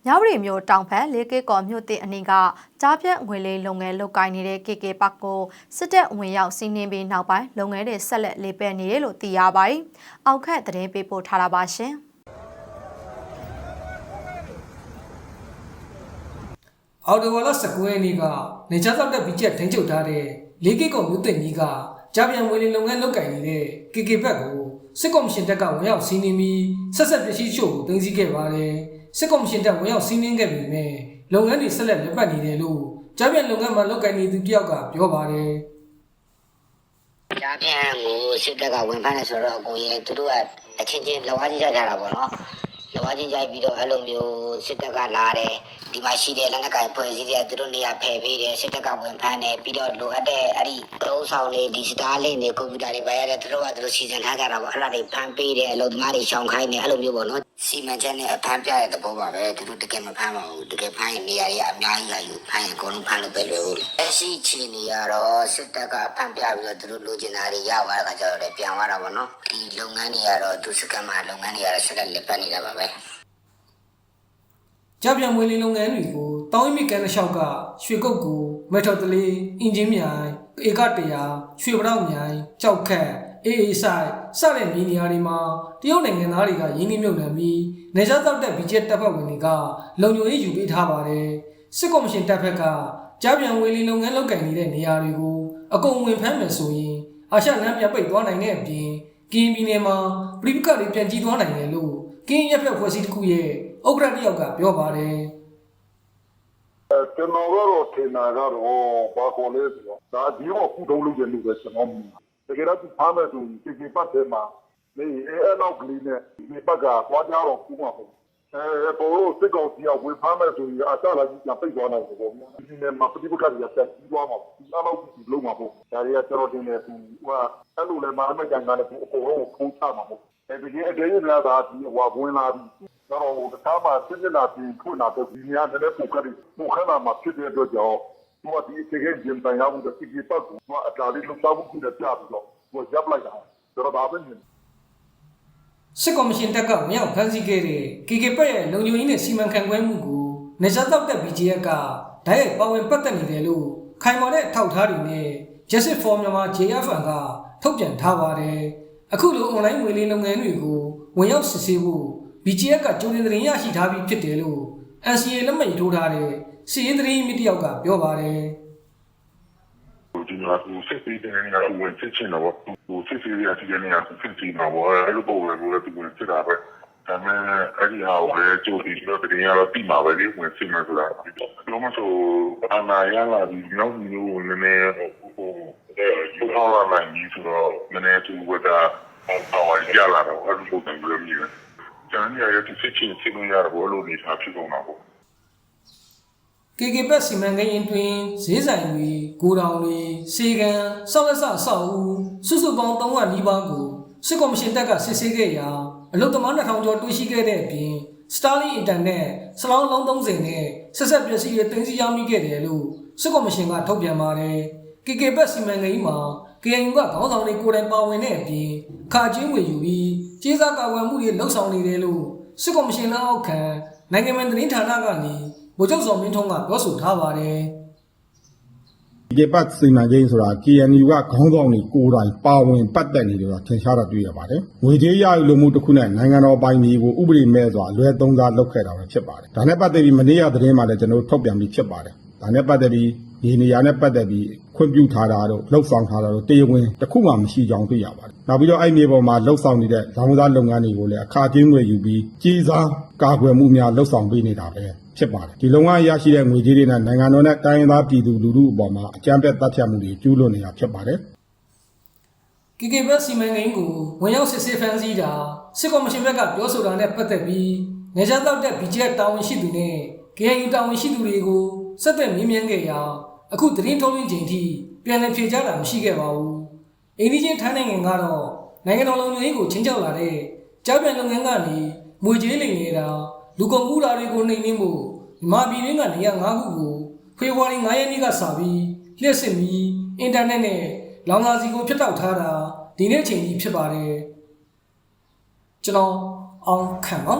။ညဝရီမြို့တောင်ဖက်လေးကစ်ကော်မြို့တင်အနီးကကြားပြတ်ငွေလေးလုပ်ငန်းလုပ်ကိုင်နေတဲ့ KK ပတ်ကိုစစ်တပ်ဝင်ရောက်စီးနင်းပြီးနောက်ပိုင်းလုပ်ငန်းတွေဆက်လက်လေပတ်နေတယ်လို့သိရပါတယ်။အောက်ခက်သတင်းပေးပို့ထားတာပါရှင်။အော်တိုဝါလာ19ရက်နေ့ကနေချာတောက်တက်ပြီးချက်ထင်းချုပ်ထားတဲ့လေးကိတ်ကောင်မြို့တင်ကြီးကကြားပြန်ဝေလင်းလုပ်ငန်းလုပ်ကိုင်နေတဲ့ KK ဘက်ကိုစစ်ကော်မရှင်တပ်ကဝင်ရောက်စီးနင်းပြီးဆက်ဆက်ပစ္စည်းချို့ကိုတင်စီခဲ့ပါတယ် စစ်ကော်မရှင်တပ်ဝင်ရောက်စီးနင်းခဲ့ပြီမဲ့လုပ်ငန်းတွေဆက်လက်လက်ပတ်နေတယ်လို့ကြားပြန်လုပ်ငန်းမှာလုပ်ကိုင်နေသူတယောက်ကပြောပါတယ်ကြားပြန်ကိုစစ်တပ်ကဝင်ဖမ်းတယ်ဆိုတော့ကိုရဲသူတို့ကအချင်းချင်းလောဝါးကြီးကြကြတာပေါ့နော်လောဝါးချင်းကြိုက်ပြီးတော့အဲ့လိုမျိုးစစ်တပ်ကလာတယ်ဒီမှာရှိတဲ့လက်နက်ကိုင်ဖွဲ့စည်းတဲ့သူတို့နေရာဖယ်ပေးတယ်စစ်တပ်ကဝင်ဖမ်းတယ်ပြီးတော့လိုအပ်တဲ့အဲ့ဒီသုံးဆောင်တွေဒီစတားလင်းတွေကွန်ပျူတာတွေပါရတဲ့သူတို့ကသူတို့စီစဉ်ထားကြတာပေါ့အဲ့ဒါတွေဖမ်းပေးတယ်အလုပ်သမားတွေရှောင်ခိုင်းတယ်အဲ့လိုမျိုးပေါ့နော် စီမံချက်နဲ့အဖမ်းပြတဲ့သဘောပါပဲသူတို့တကယ်မဖမ်းပါဘူးတကယ်ဖမ်းရင်နေရာတွေအများကြီးရယူဖမ်းရင်အကုန်လုံးဖမ်းလို့ပဲလွယ်ဘူးလေအဲ့ရှိချီနေရတော့စစ်တပ်ကဖမ်းပြပြီးတော့သူတို့လိုချင်တာတွေရသွားတဲ့ခါကျတော့လည်းပြန်သွားတာပေါ့နော်ဒီလုပ်ငန်းတွေကတော့သူစကမ်းမှာလုပ်ငန်းတွေကတော့ဆက်လက်လက်ပတ်နေတာပါပဲကြားပြန်ဝေလင်းလုပ်ငန်းတွေကိုတောင်းရမိကန်တစ်လျှောက်ကရွှေကုတ်ကူမက်ထော်တလေးအင်ဂျင်မြိုင်ဧကတရာရွှေပရောက်မြိုင်ကြောက်ခက် အေးအေးဆိုင်စတဲ့မြေနေရာတွေမှာတရုတ်နိုင်ငံသားတွေကရင်းနှီးမြှုပ်နှံပြီးနေစားတောက်တဲ့ဘီဂျက်တပ်ဖွဲ့ဝင်တွေကလုံခြုံရေးယူပေးထားပါတယ်စစ်ကော်မရှင်တပ်ဖက်ကကြားပြန်ဝေလင်းလုပ်ငန်းလုပ်ကင်နေတဲ့နေရာတွေကိုအကုန်ဝင်ဖမ်းမယ်ဆိုရင်အာရှနမ်းပြပိတ်သွားနိုင်တဲ့အပြင်ကင်းပြည်နယ်မှာပြည်ပကတွေပြန်ကြီးသွားနိုင်တယ်လို့ကင်းရက်ဖက်ဖွဲ့စည်းတစ်ခုရဲ့ဥက္ကဋ္ဌတစ်ယောက်ကပြောပါတယ်ကျွန်တော်ကတော့ထင်တာကတော့ဘာခေါ်လဲဆိုတော့ဒါဒီတော့ခုတုံးလုပ်တဲ့လူပဲကျွန်တော်မြင်တာ တကယ်တော့သူဖမ်းမဲ့သူဒီဒီပတ်ထဲမှာနေအဲနောက်ကလေးနဲ့ဒီဘက်ကသွားကြတော့ခုမှာပေါ့အဲပေါ်လို့စစ်ကောင်စီကဝင်ဖမ်းမဲ့ဆိုရင်အတလာကြီးပြန်ပိတ်သွားနိုင်တယ်ပေါ့ဗျာဒီနေ့မှာပฏิပက္ခတွေကတက်ပြီးသွားမှာပေါ့ဒီအလောက်ကြီးလုံးမှာပေါ့ဒါတွေကကျွန်တော်တင်နေသူဟိုအဲ့လိုလဲမာမကြံကနေသူအကုန်လုံးဖုံးချမှာပေါ့အဲဒီအတင်းရလာတာဒီဟိုဝင်လာပြီးတော့တခြားမှာစစ်စစ်လာပြီးခုနတော့ဒီနေရာနဲ့ပုံကလေးပုံခဏမှာဖြစ်တဲ့အတွက်ကြောင့် သူကဒီတကယ်ကျင်တန်ရမှုတဲ့ဒီပတ်ကိုသူအတားလေးလှုပ်ရှားမှုကိုပြပြီးတော့သူရပ်လိုက်တာဆိုတော့ဒါပဲမြင်စစ်ကော်မရှင်တပ်ကဝင်ရောက်ဖမ်းဆီးခဲ့တဲ့ KK ပက်ရဲ့လုံခြုံရေးနဲ့စီမံခန့်ခွဲမှုကိုနေစားတောက်တဲ့ BGF ကဓာတ်ရိုက်ပါဝင်ပတ်သက်နေတယ်လို့ခိုင်မာတဲ့ထောက်ထားတွေနဲ့ Justice for Myanmar JFN ကထုတ်ပြန်ထားပါတယ်။အခုလို online ငွေလေးလုပ်ငန်းတွေကိုဝင်ရောက်စစ်ဆေးဖို့ BGF ကကြိုတင်သတင်းရရှိထားပြီးဖြစ်တယ်လို့ NCA လက်မှတ်ထိုးထားတဲ့ စီရင်သတင်းမြစ်တယောက်ကပြောပါတယ်။ဒီမှာသူစစ်စစ်တဲ့နေရာကိုဝင်စစ်ချင်တော့သူစစ်စစ်ရတဲ့နေရာကိုစစ်ချင်တော့အဲ့လိုပုံစံမျိုးလည်းသူဝင်စစ်တာပဲဒါပေမဲ့အဲ့ဒီဟာကိုလည်းကြိုပြီးတော့တင်ရတော့ပြီးမှာပဲလေဝင်စစ်မှဆိုတာတော့မဆိုအနာရလာဒီနောက်မျိုးနည်းနည်းဟိုအဲယူထားလာနိုင်ပြီဆိုတော့နည်းနည်းသူကတာအော်ရလာတော့အဲ့လိုပုံစံမျိုးမျိုးကျန်ရရတဲ့စစ်ချင်စစ်လို့ရတော့လို့နေတာဖြစ်ကုန်တာပေါ့ KK ဘက်စီမံကိန်းအတွင်းဈေးဆိုင်တွေ၊ကိုတောင်တွေ၊စေကန်၊စောက်လက်ဆဆောက်ဦးစုစုပေါင်း300နီးပါးကိုစစ်ကော်မရှင်တပ်ကစစ်ဆေးခဲ့ရာအလုတ်သမား2000ကျော်တွေ့ရှိခဲ့တဲ့အပြင် Starlink Internet စလောင်းလုံး30နဲ့ဆက်ဆက်ပစ္စည်းတွေတင်စီရမိခဲ့တယ်လို့စစ်ကော်မရှင်ကထုတ်ပြန်ပါတယ်။ KK ဘက်စီမံကိန်းမှာ KNU ကခေါင်းဆောင်တွေကိုယ်တိုင်ပါဝင်တဲ့အပြင်အခါချင်းဝင်ယူပြီးကျေးစားကာကွယ်မှုတွေလှုပ်ဆောင်နေတယ်လို့စစ်ကော်မရှင်လက်အောက်ခံနိုင်ငံတော်သတင်းဌာနကနေ ဗိုလ်ချုပ်စော်မင်းထွန်းကပြောဆိုထားပါတယ်ဒီပတ်စီမံကိန်းဆိုတာ KNU ကခေါင်းဆောင်တွေကိုယ်တိုင်ပါဝင်ပတ်သက်နေတယ်ဆိုတာထင်ရှားတော့တွေ့ရပါတယ်။ငွေကြေးရယူလို့မှုတစ်ခုနဲ့နိုင်ငံတော်ပိုင်တွေကိုဥပဒေမဲ့စွာအလွဲသုံးစားလုပ်ခဲ့တာပဲဖြစ်ပါတယ်။ဒါနဲ့ပတ်သက်ပြီးမနေ့ကသတင်းမှာလည်းကျွန်တော်တို့ထုတ်ပြန်ပြီးဖြစ်ပါတယ်။ဒါနဲ့ပတ်သက်ပြီးဒီနေရာနဲ့ပတ်သက်ပြီးခွင့်ပြုထားတာတို့လှုပ်ဆောင်ထားတာတို့တရားဝင်တစ်ခုမှမရှိကြောင်းတွေ့ရပါတယ်။နောက်ပြီးတော့အဲ့ဒီပေါ်မှာလှုပ်ဆောင်နေတဲ့လောင်စားလုပ်ငန်းတွေကိုလည်းအခါကျင်းငွေယူပြီးကြီးစားကာကွယ်မှုများလှုပ်ဆောင်ပေးနေတာပဲ ဖြစ်ပါတယ်။ဒီလုံငန်းရရှိတဲ့ငွေကြေးတွေနဲ့နိုင်ငံတော်နဲ့တိုင်းရင်းသားပြည်သူလူထုအပေါ်မှာအကြမ်းဖက်တပ်ဖြတ်မှုတွေကျူးလွန်နေတာဖြစ်ပါတယ်။ KK ဘက်စီမံကိန်းကိုဝင်ရောက်စစ်ဆေးဖန်ဆီးတာစစ်ကော်မရှင်ဘက်ကပြောဆိုတာနဲ့ပတ်သက်ပြီးနေကြတော့တဲ့ BJP တာဝန်ရှိသူနဲ့ KNU တာဝန်ရှိသူတွေကိုဆက်သွယ်မေးမြန်းခဲ့ရာအခုသတင်းထုတ်လွှင့်ချိန်ထိပြန်လည်ဖြေကြားတာမရှိခဲ့ပါဘူး။အိန္ဒိချင်းထိုင်းနိုင်ငံကတော့နိုင်ငံတော်လုံခြုံရေးကိုချင်းချောက်လာတဲ့ကြားပြန်လုပ်ငန်းကနေငွေကြေးလိမ်နေတာ လူကုန်ကူးတာတွေကိုနှိမ်နင်းမှုမြန်မာပြည်တွင်းကနေရာ၅ခုကိုဖေဖော်ဝါရီ9ရက်နေ့ကစပြီးလျှက်စစ်ပြီးအင်တာနက်နဲ့လောင်စာစီကိုဖျက်တောက်ထားတာဒီနေ့ချိန်ကြီးဖြစ်ပါတယ်ကျွန်တော်အောင်ခံပါ